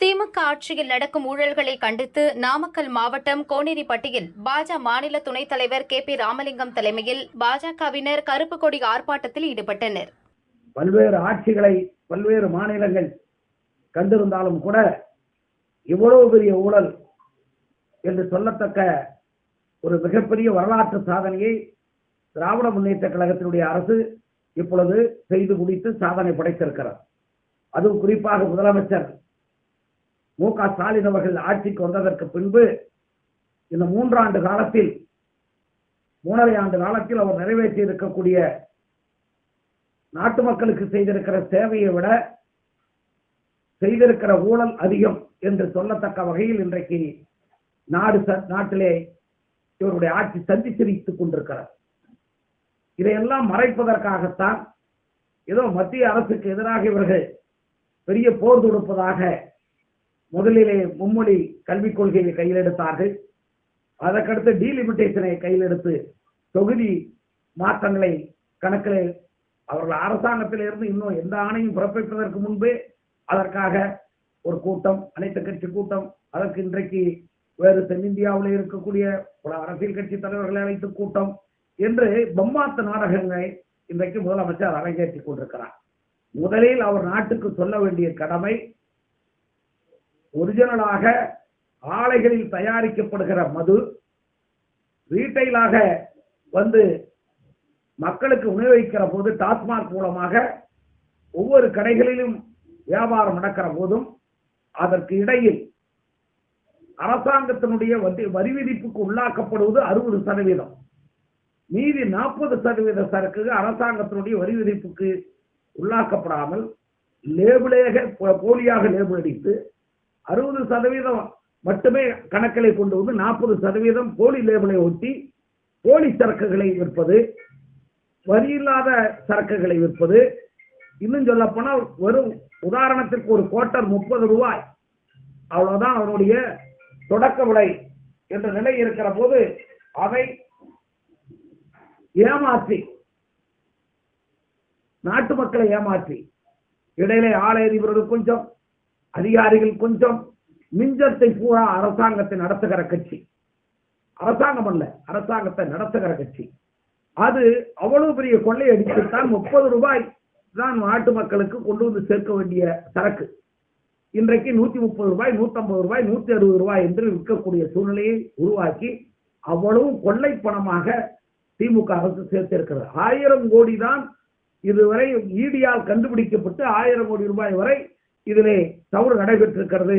திமுக ஆட்சியில் நடக்கும் ஊழல்களை கண்டித்து நாமக்கல் மாவட்டம் கோனேரிப்பட்டியில் பாஜ மாநில துணைத் தலைவர் கே பி ராமலிங்கம் தலைமையில் பாஜகவினர் கருப்பு கொடி ஆர்ப்பாட்டத்தில் ஈடுபட்டனர். பல்வேறு ஆட்சிகளை பல்வேறு மாநிலங்கள் கண்டிருந்தாலும் கூட இவ்வளவு பெரிய ஊழல் என்று சொல்லத்தக்க ஒரு மிகப்பெரிய வரலாற்று சாதனையை திராவிட முன்னேற்ற கழகத்தினுடைய அரசு இப்பொழுது செய்து முடித்து சாதனை படைத்திருக்கிறது. அதுவும் குறிப்பாக முதலமைச்சர் மு க ஸ்டாலின் அவர்கள் ஆட்சிக்கு வந்ததற்கு பின்பு இந்த மூன்றாண்டு காலத்தில் மூணரை ஆண்டு காலத்தில் அவர் நிறைவேற்றி இருக்கக்கூடிய நாட்டு மக்களுக்கு செய்திருக்கிற சேவையை விட செய்திருக்கிற ஊழல் அதிகம் என்று சொல்லத்தக்க வகையில் இன்றைக்கு நாடு ச- நாட்டிலே இவருடைய ஆட்சி சந்தி சிரித்துக் இதையெல்லாம் மறைப்பதற்காகத்தான் ஏதோ மத்திய அரசுக்கு எதிராக இவர்கள் பெரிய போர் தொடுப்பதாக முதலிலே மும்மொழி கல்விக் கொள்கையை கையில் எடுத்தார்கள். அதற்கடுத்து டீலிமிட்டேஷனை கையில் எடுத்து தொகுதி மாற்றங்களை கணக்கில் அவர்கள் அரசாங்கத்திலிருந்து இன்னும் எந்த ஆணையும் பிறப்பிப்பதற்கு முன்பே அதற்காக ஒரு கூட்டம் அனைத்து கட்சி கூட்டம் அதற்கு இன்றைக்கு வேறு தென்னிந்தியாவில் இருக்கக்கூடிய பல அரசியல் கட்சி தலைவர்களை அழைத்து கூட்டம் என்று பொம்மாத்து நாடகங்களை இன்றைக்கு முதலமைச்சர் அரங்கேற்றிக் கொண்டிருக்கிறார். முதலில் அவர் நாட்டுக்கு சொல்ல வேண்டிய கடமை ஒரிஜினலாக ஆலைகளில் தயாரிக்கப்படுகிற மது ரீட்டைலாக வந்து மக்களுக்கு உணவளிக்கிற போது டாஸ்மாக் மூலமாக ஒவ்வொரு கடைகளிலும் வியாபாரம் நடக்கிற போதும் அதற்கு இடையில் அரசாங்கத்தினுடைய வட்டி வரி விதிப்புக்கு உள்ளாக்கப்படுவது அறுபது சதவீதம். மீதி நாற்பது சதவீத சரக்கு அரசாங்கத்தினுடைய வரி விதிப்புக்கு உள்ளாக்கப்படாமல் லேபிளேக போலியாக லேபிள் அடித்து அறுபது சதவீதம் மட்டுமே கணக்கிலே கொண்டு வந்து நாற்பது சதவீதம் போலி லேபிளை ஒட்டி போலி சரக்குகளை விற்பது வரி இல்லாத சரக்குகளை விற்பது. இன்னும் சொல்ல போனால் வெறும் உதாரணத்திற்கு ஒரு கோட்டர் முப்பது ரூபாய். அவ்வளவுதான் அவனுடைய தொடக்க விலை என்ற நிலை இருக்கிற போது அதை ஏமாற்றி நாட்டு மக்களை ஏமாற்றி இடையிலே ஆலை அதிபர்கள் கொஞ்சம் அதிகாரிகள் கொஞ்சம் மிஞ்சத்தை பூரா அரசாங்கத்தை நடத்துகிற கட்சி. அரசாங்கம் அல்ல அரசாங்கத்தை நடத்துகிற கட்சி. அது அவ்வளவு பெரிய கொள்ளை அடித்துத்தான் முப்பது ரூபாய் தான் நாட்டு மக்களுக்கு கொண்டு வந்து சேர்க்க வேண்டிய சரக்கு. இன்றைக்கு நூத்தி முப்பது ரூபாய் நூத்தம்பது ரூபாய் நூத்தி அறுபது ரூபாய் என்று விற்கக்கூடிய சூழ்நிலையை உருவாக்கி அவ்வளவு கொள்ளை பணமாக திமுக அரசு சேர்த்திருக்கிறது. ஆயிரம் கோடி தான் இதுவரை ஈடியால் கண்டுபிடிக்கப்பட்டு ஆயிரம் கோடி ரூபாய் வரை இதிலே தவறு நடைபெற்றிருக்கிறது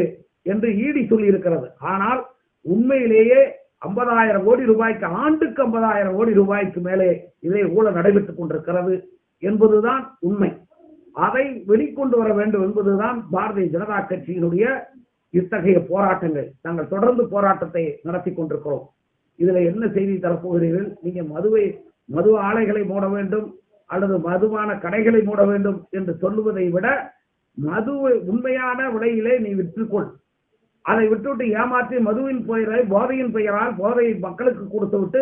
என்று ஈடி சொல்லி இருக்கிறது ஆனால் உண்மையிலேயே ஐம்பதாயிரம் கோடி ரூபாய்க்கு ஆண்டுக்கு ஐம்பதாயிரம் கோடி ரூபாய்க்கு மேலே இதே ஊழல் நடைபெற்றுக் கொண்டிருக்கிறது என்பதுதான் உண்மை. அதை வெளிக்கொண்டு வர வேண்டும் என்பதுதான் பாரதிய ஜனதா கட்சியினுடைய இத்தகைய போராட்டங்கள். நாங்கள் தொடர்ந்து போராட்டத்தை நடத்தி கொண்டிருக்கிறோம். இதுல என்ன செய்தி தரப்போகிறீர்கள்? நீங்க மதுவை மது ஆலைகளை மூட வேண்டும் அல்லது மதுவான கடைகளை மூட வேண்டும் என்று சொல்லுவதை விட மதுவை உண்மையான விலையிலே நீ விற்றுக்கொள். அதை விட்டுவிட்டு ஏமாற்றி மதுவின் பெயரை போதையின் பெயரால் போதையை மக்களுக்கு கொடுத்து விட்டு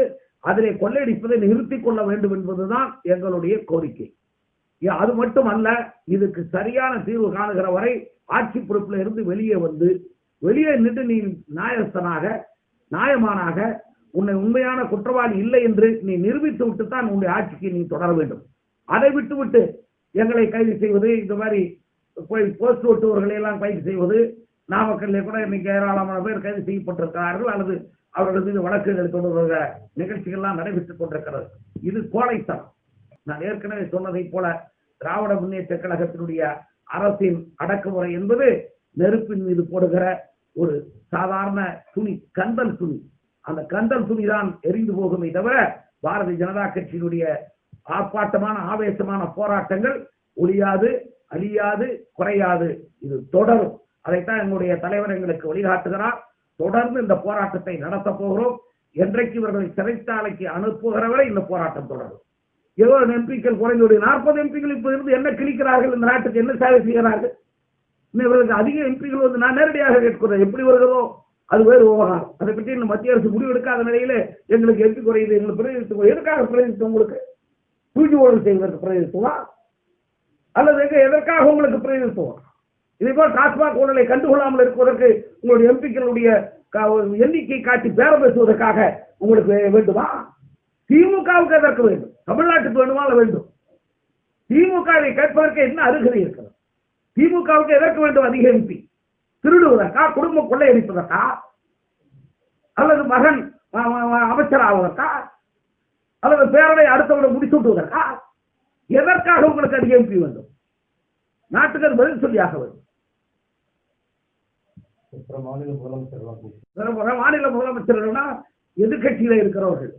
அதிலே கொள்ளையடிப்பதை நிறுத்திக் கொள்ள வேண்டும் என்பதுதான் எங்களுடைய கோரிக்கை. அது மட்டுமல்ல இதுக்கு சரியான தீர்வு காணுகிற வரை ஆட்சி பொறுப்பில் இருந்து வெளியே வந்து வெளியே நின்று நீ நியாயஸ்தனாக நியாயமானாக உன்னை உண்மையான குற்றவாளி இல்லை என்று நீ நிரூபித்து விட்டு தான் உன்னுடைய ஆட்சிக்கு நீ தொடர வேண்டும். அதை விட்டுவிட்டு எங்களை கைது செய்வது இந்த மாதிரி போஸ்ட் ஓட்டுவர்களை எல்லாம் கைது செய்வது நாமக்கல்லே கூட இன்னைக்கு ஏராளமான பேர் கைது செய்யப்பட்டிருக்கிறார்கள் அல்லது அவர்கள் மீது வழக்குகள் கொண்டு வருகிற நிகழ்ச்சிகள்லாம் நடைபெற்றுக் கொண்டிருக்கிறது. இது கோழைத்தனம். நான் ஏற்கனவே சொன்னதை போல திராவிட முன்னேற்ற கழகத்தினுடைய அரசின் அடக்குமுறை என்பது நெருப்பின் மீது போடுகிற ஒரு சாதாரண துணி கந்தல் துணி. அந்த கந்தல் துணி தான் எரிந்து போகுமே தவிர பாரதிய ஜனதா கட்சியினுடைய ஆர்ப்பாட்டமான ஆவேசமான போராட்டங்கள் ஒழியாது. அழியாது குறையாது. இது தொடரும். அதைத்தான் எங்களுடைய தலைவர் எங்களுக்கு வழிகாட்டுகிறார். தொடர்ந்து இந்த போராட்டத்தை நடத்த போகிறோம். என்றைக்கு இவர்களை சிறைச்சாலைக்கு அனுப்புகிற வரை இந்த போராட்டம் தொடரும். எவ்வளவு எம்பிக்கள் குறைந்துடைய நாற்பது எம்பிக்கள் இப்ப இருந்து என்ன கிழிக்கிறார்கள்? இந்த நாட்டுக்கு என்ன சேவை செய்கிறார்கள்? இன்னும் இவர்களுக்கு அதிக எம்பிக்கள் வந்து நான் நேரடியாக கேட்கிறேன். எப்படி வருகிறதோ அது வேறு விவகாரம். அதை பற்றி இந்த மத்திய அரசு முடிவெடுக்காத நிலையில எங்களுக்கு எம்பி குறையுது எங்களுக்கு பிரதிநிதித்துவம் எதுக்காக பிரதிநிதித்துவம் உங்களுக்கு? தூக்கி ஓடு செய்வதற்கு பிரதிநிதித்துவம்? அல்லது எதற்காக உங்களுக்கு பிரதிநிதித்துவம் இதே போல் டாஸ்மாக் ஊழலை கண்டுகொள்ளாமல் இருப்பதற்கு உங்களுடைய எம்பிக்களுடைய எண்ணிக்கை காட்டி பேர பேசுவதற்காக உங்களுக்கு வேண்டுமா? திமுகவுக்கு எதற்கு வேண்டும்? தமிழ்நாட்டுக்கு வேண்டுமா வேண்டும்? திமுகவை கேட்பதற்கு என்ன அருகதை இருக்கிறது? திமுகவுக்கு எதற்கு வேண்டும் அதிக எம்பி? திருடுவதற்கா? குடும்ப கொள்ளையடிப்பதற்கா? அல்லது மகன் அ- அ- அமைச்சராவதற்கா? அல்லது பேரவை அடுத்தவரை முடிசூட்டுவதற்கா எதற்காக உங்களுக்கு அதிக எம்பி வேண்டும்? நாட்டுக்கு அது பதில் சொல்லியாக வேண்டும். மாநில முதலமைச்சர் மாநில முதலமைச்சர்கள்னா எதிர்கட்சியில இருக்கிறவர்கள்.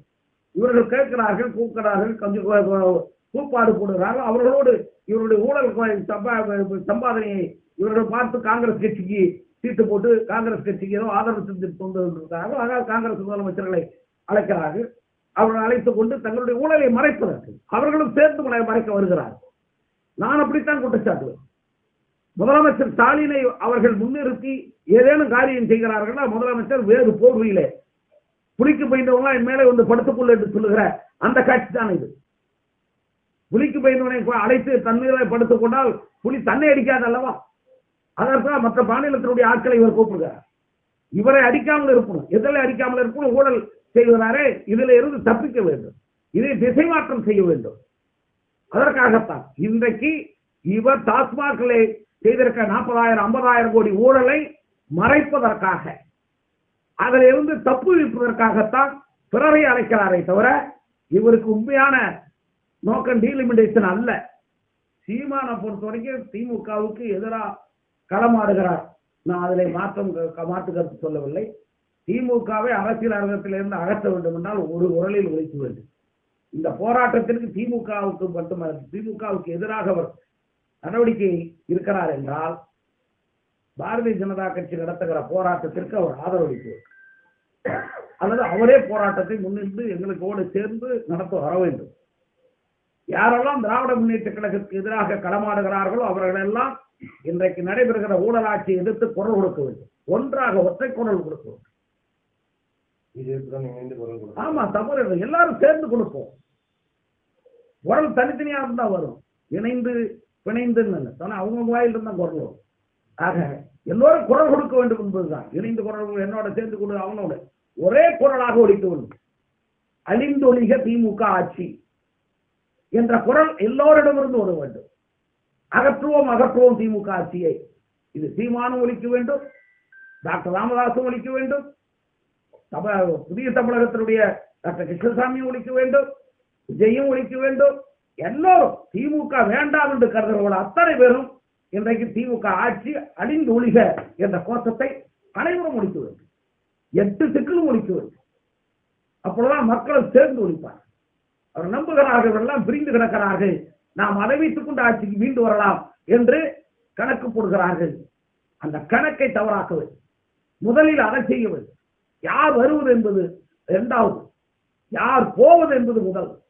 இவர்கள் கேட்கிறார்கள் கூக்கிறார்கள் கொஞ்சம் கூப்பாடு போடுகிறார்கள் அவர்களோடு இவருடைய ஊழல் சம்பாதனையை இவர்கள் பார்த்து காங்கிரஸ் கட்சிக்கு சீட்டு போட்டு காங்கிரஸ் கட்சிக்கு ஏதோ ஆதரவு செஞ்சு கொண்டு வந்திருக்கிறார்கள். ஆனால் காங்கிரஸ் முதலமைச்சர்களை அழைக்கிறார்கள். அவர்கள் அழைத்துக் கொண்டு தங்களுடைய ஊழலை மறைப்பதற்கு அவர்களும் சேர்ந்து மறை- மறைக்க வருகிறார்கள். நான் அப்படித்தான் குற்றச்சாட்டுவேன் முதலமைச்சர் ஸ்டாலினை அவர்கள் முன்னிறுத்தி ஏதேனும் காரியம் செய்கிறார்களா முதலமைச்சர் வேறு போர்வையிலே. புலிக்கு பயந்தவங்களாம் என் மேலே வந்து படுத்துக்குள்ள என்று சொல்லுகிற அந்த காட்சி தான் இது. புலிக்கு பயந்தவனை அழைத்து தண்ணீரை படுத்துக்கொண்டால் படுத்துக் கொண்டால் புலி தன்னை அடிக்காது அல்லவா? அதற்காக மற்ற மாநிலத்தினுடைய ஆட்களை இவர் கூப்பிடுகிறார். இவரை அடிக்காமல் இருக்கணும். எதில் அடிக்காமல் இருக்கணும். ஊழல் செய்கிறாரே. இதுல இருந்து தப்பிக்க வேண்டும். இதை திசை மாற்றம் செய்ய வேண்டும். அதற்காகத்தான். இன்றைக்கு இவர் டாஸ்மாகிலே செய்திருக்க நாற்பதாயிரம் ஐம்பதாயிரம் கோடி ஊழலை மறைப்பதற்காக அதில் இருந்து தப்பு வைப்பதற்காகத்தான் பிறரை அழைக்கிறாரே தவிர இவருக்கு உண்மையான நோக்கம் டீலிமிடேஷன் அல்ல. சீமானை பொறுத்த வரைக்கும் திமுகவுக்கு எதிராக களமாடுகிறார். நான் அதில் மாற்றம் க- மாற்று கருத்து சொல்லவில்லை. திமுகவை அரசியல் அரங்கத்திலிருந்து அகற்ற வேண்டும் என்றால் ஒரு குரலில் ஒழிக்க வேண்டும் இந்த போராட்டத்திற்கு திமுகவுக்கு மட்டுமல்ல திமுகவுக்கு எதிராக அவர் நடவடிக்கை இருக்கிறார் என்றால் பாரதிய ஜனதா கட்சி நடத்துகிற போராட்டத்திற்கு அவர் ஆதரவளிப்பார் அல்லது அவரே போராட்டத்தை முன்னின்று எங்களுக்கோடு சேர்ந்து நடத்த வர வேண்டும். யாரெல்லாம் திராவிட முன்னேற்ற கழகத்துக்கு எதிராக களமாடுகிறார்களோ அவர்களெல்லாம் இன்றைக்கு நடைபெறுகிற ஊழலாட்சியை எதிர்த்து குரல் கொடுக்க வேண்டும். ஒன்றாக ஒற்றை குரல் கொடுக்க வேண்டும் பிஜேபியுடன் இணைந்து குரல் கொடுத்தார் ஆமா தவறு இல்லை. எல்லாரும் சேர்ந்து கொடுப்போம். குரல் தனித்தனியா இருந்தா வரும். இணைந்து பிணைந்து ஆனா அவங்க வாயிலிருந்து இருந்தா குரல் வரும். ஆக எல்லோரும் குரல் கொடுக்க வேண்டும் என்பதுதான். இணைந்து குரல் என்னோட சேர்ந்து கொடு அவனோட. ஒரே குரலாக ஒழிக்க வேண்டும் அழிந்தொழிக திமுக ஆட்சி என்ற குரல் எல்லோரிடமிருந்து வர வேண்டும். அகற்றுவோம் அகற்றுவோம் திமுக ஆட்சியை. இது சீமானும் ஒழிக்க வேண்டும். டாக்டர் ராமதாசும் ஒழிக்க வேண்டும். தமிழ புதிய தமிழகத்தினுடைய டாக்டர் கிருஷ்ணசாமியும் ஒழிக்க வேண்டும் விஜயும் ஒழிக்க வேண்டும். எல்லோரும் திமுக வேண்டாம் என்று கருதுகிறவர்கள் அத்தனை பேரும் இன்றைக்கு திமுக ஆட்சி அழிந்து ஒழிக என்ற கோஷத்தை அனைவரும் ஒழிக்க வேண்டும். எட்டு சிக்கலும் ஒழிக்க வேண்டும். அப்பொழுதுதான் மக்களும் சேர்ந்து ஒழிப்பார் அவர் நம்புகிறார்கள் எல்லாம் பிரிந்து கிடக்கிறார்கள். நாம் அதை வைத்துக் கொண்டு ஆட்சிக்கு மீண்டு வரலாம் என்று கணக்கு போடுகிறார்கள். அந்த கணக்கை தவறாக்க வேண்டும். முதலில் அதை செய்ய வேண்டும். யார் வருவது என்பது இரண்டாவது. யார் போவது என்பது முதல்.